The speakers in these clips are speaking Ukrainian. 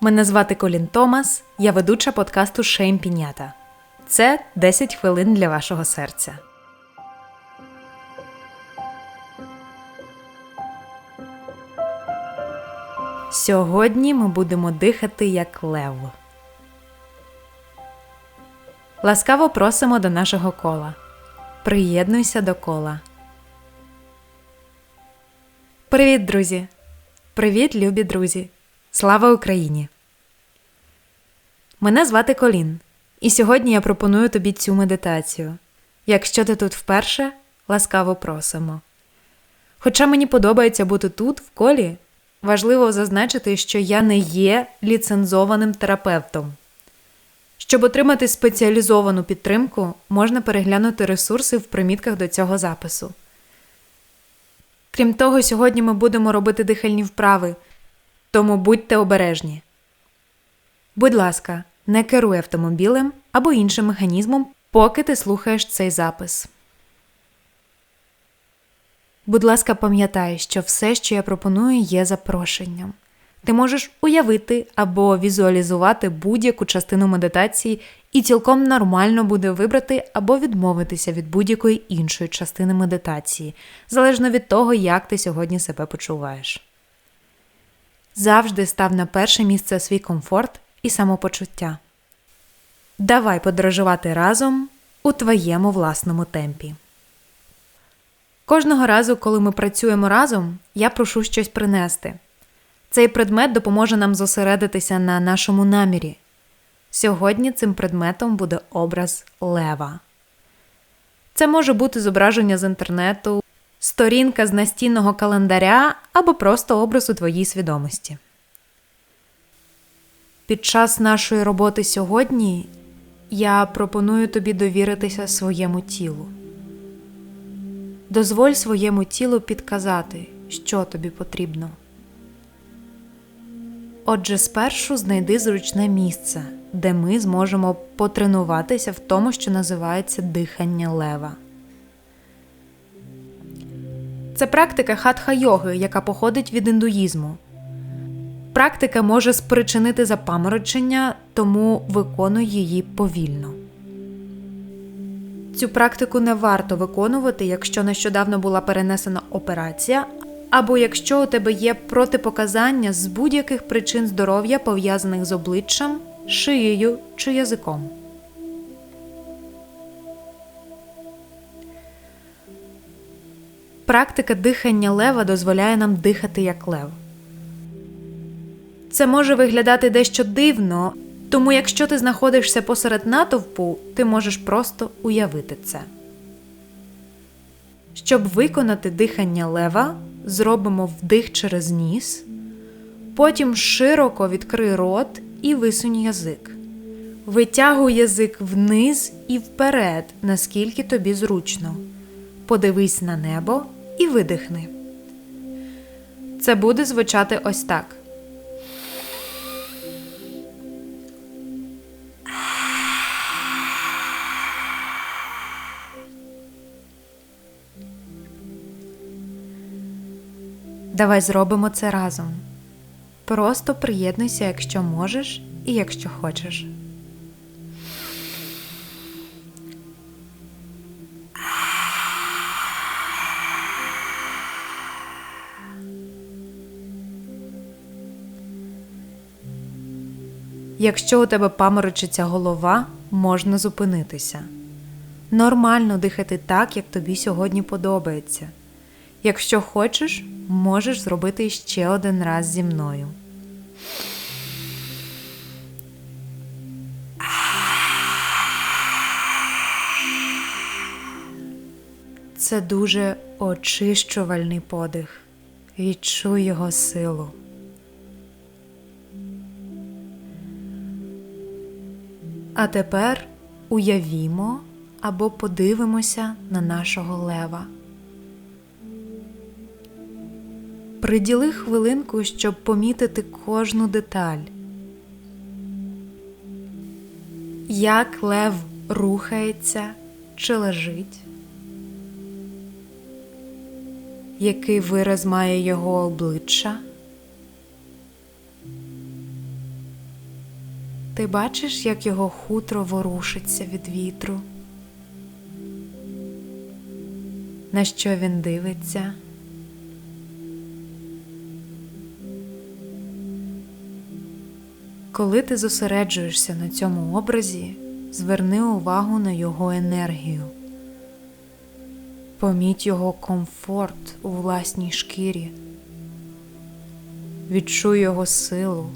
Мене звати Колін Томас, я ведуча подкасту Шейм Пінята. Це 10 хвилин для вашого серця. Сьогодні ми будемо дихати як лев. Ласкаво просимо до нашого кола. Приєднуйся до кола. Привіт, друзі! Привіт, любі друзі! Слава Україні! Мене звати Колін, і сьогодні я пропоную тобі цю медитацію. Якщо ти тут вперше, ласкаво просимо. Хоча мені подобається бути тут, в колі, важливо зазначити, що я не є ліцензованим терапевтом. Щоб отримати спеціалізовану підтримку, можна переглянути ресурси в примітках до цього запису. Крім того, сьогодні ми будемо робити дихальні вправи, тому будьте обережні. Будь ласка, не керуй автомобілем або іншим механізмом, поки ти слухаєш цей запис. Будь ласка, пам'ятай, що все, що я пропоную, є запрошенням. Ти можеш уявити або візуалізувати будь-яку частину медитації, і цілком нормально буде вибрати або відмовитися від будь-якої іншої частини медитації, залежно від того, як ти сьогодні себе почуваєш. Завжди став на перше місце свій комфорт і самопочуття. Давай подорожувати разом у твоєму власному темпі. Кожного разу, коли ми працюємо разом, я прошу щось принести. Цей предмет допоможе нам зосередитися на нашому намірі. Сьогодні цим предметом буде образ лева. Це може бути зображення з інтернету, сторінка з настінного календаря або просто образ у твоїй свідомості. Під час нашої роботи сьогодні я пропоную тобі довіритися своєму тілу. Дозволь своєму тілу підказати, що тобі потрібно. Отже, спершу знайди зручне місце, де ми зможемо потренуватися в тому, що називається дихання лева. Це практика хатха йоги, яка походить від індуїзму. Практика може спричинити запаморочення, тому виконуй її повільно. Цю практику не варто виконувати, якщо нещодавно була перенесена операція, або якщо у тебе є протипоказання з будь-яких причин здоров'я, пов'язаних з обличчям, шиєю чи язиком. Практика дихання лева дозволяє нам дихати як лев. Це може виглядати дещо дивно, тому якщо ти знаходишся посеред натовпу, ти можеш просто уявити це. Щоб виконати дихання лева, зробимо вдих через ніс, потім широко відкрий рот і висунь язик. Витягуй язик вниз і вперед, наскільки тобі зручно. Подивись на небо і видихни. Це буде звучати ось так. Давай зробимо це разом. Просто приєднуйся, якщо можеш і якщо хочеш. Якщо у тебе паморочиться голова, можна зупинитися. Нормально дихати так, як тобі сьогодні подобається. Якщо хочеш, можеш зробити ще один раз зі мною. Це дуже очищувальний подих. Відчуй його силу. А тепер уявімо або подивимося на нашого лева. Приділи хвилинку, щоб помітити кожну деталь. Як лев рухається чи лежить, який вираз має його обличчя, Ти бачиш, як його хутро ворушиться від вітру? На що він дивиться? Коли ти зосереджуєшся на цьому образі, зверни увагу на його енергію. Поміть його комфорт у власній шкірі. Відчуй його силу.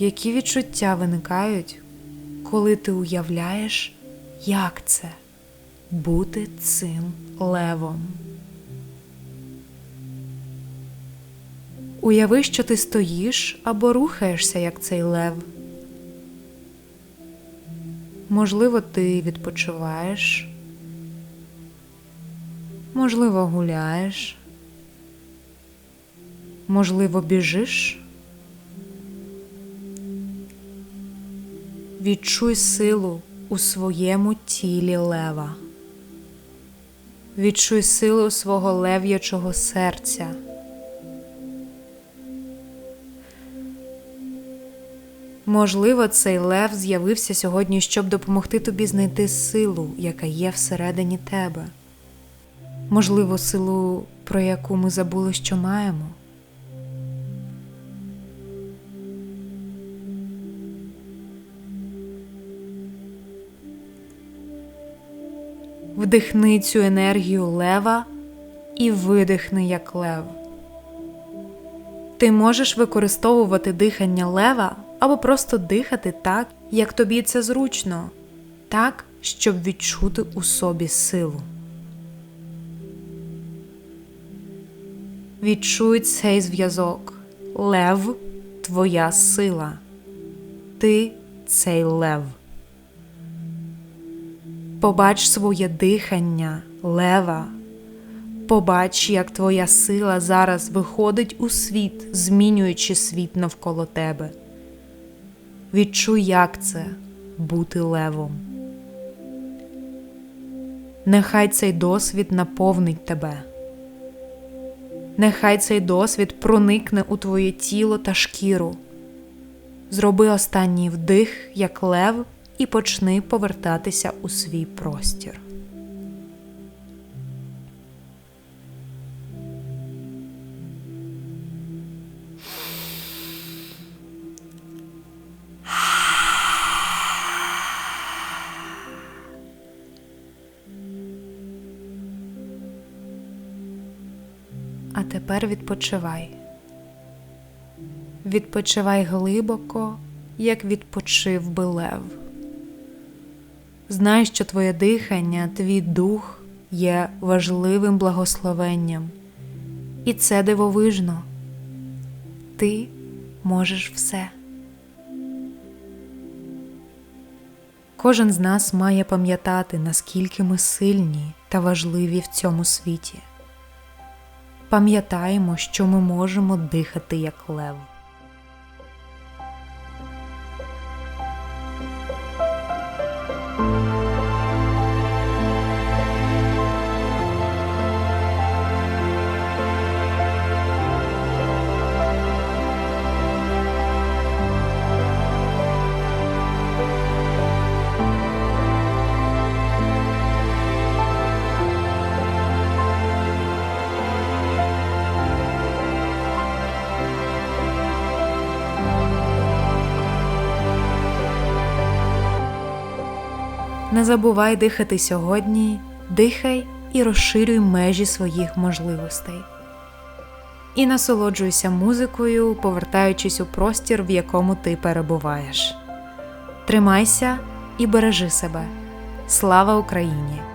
Які відчуття виникають, коли ти уявляєш, як це бути цим левом? Уяви, що ти стоїш або рухаєшся, як цей лев. Можливо, ти відпочиваєш, можливо, гуляєш, можливо, біжиш. Відчуй силу у своєму тілі лева. Відчуй силу свого лев'ячого серця. Можливо, цей лев з'явився сьогодні, щоб допомогти тобі знайти силу, яка є всередині тебе. Можливо, силу, про яку ми забули, що маємо. Вдихни цю енергію лева і видихни як лев. Ти можеш використовувати дихання лева або просто дихати так, як тобі це зручно, так, щоб відчути у собі силу. Відчуй цей зв'язок. Лев твоя сила. Ти цей лев. Побач своє дихання, лева. Побач, як твоя сила зараз виходить у світ, змінюючи світ навколо тебе. Відчуй, як це бути левом. Нехай цей досвід наповнить тебе. Нехай цей досвід проникне у твоє тіло та шкіру. Зроби останній вдих, як лев, і почни повертатися у свій простір. А тепер відпочивай. Відпочивай глибоко, як відпочив би лев. Знай, що твоє дихання, твій дух є важливим благословенням, і це дивовижно. Ти можеш все. Кожен з нас має пам'ятати, наскільки ми сильні та важливі в цьому світі. Пам'ятаємо, що ми можемо дихати як лев. Не забувай дихати сьогодні, дихай і розширюй межі своїх можливостей. І насолоджуйся музикою, повертаючись у простір, в якому ти перебуваєш. Тримайся і бережи себе. Слава Україні!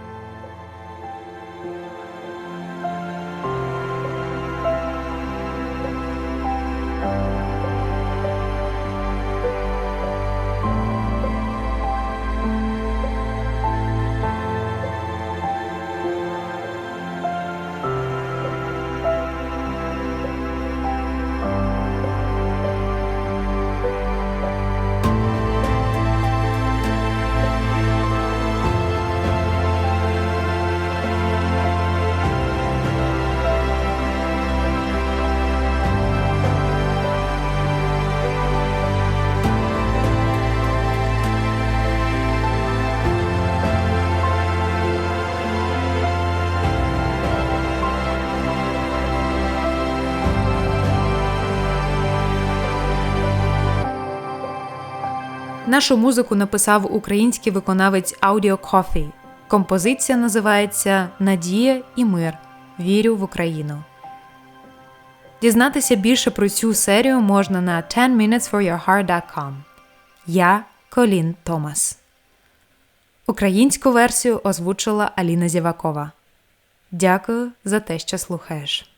Нашу музику написав український виконавець Audio Coffee. Композиція називається Надія і мир. Вірю в Україну. Дізнатися більше про цю серію можна на 10minutesforyourheart.com. Я Колін Томас. Українську версію озвучила Аліна Зівакова. Дякую за те, що слухаєш.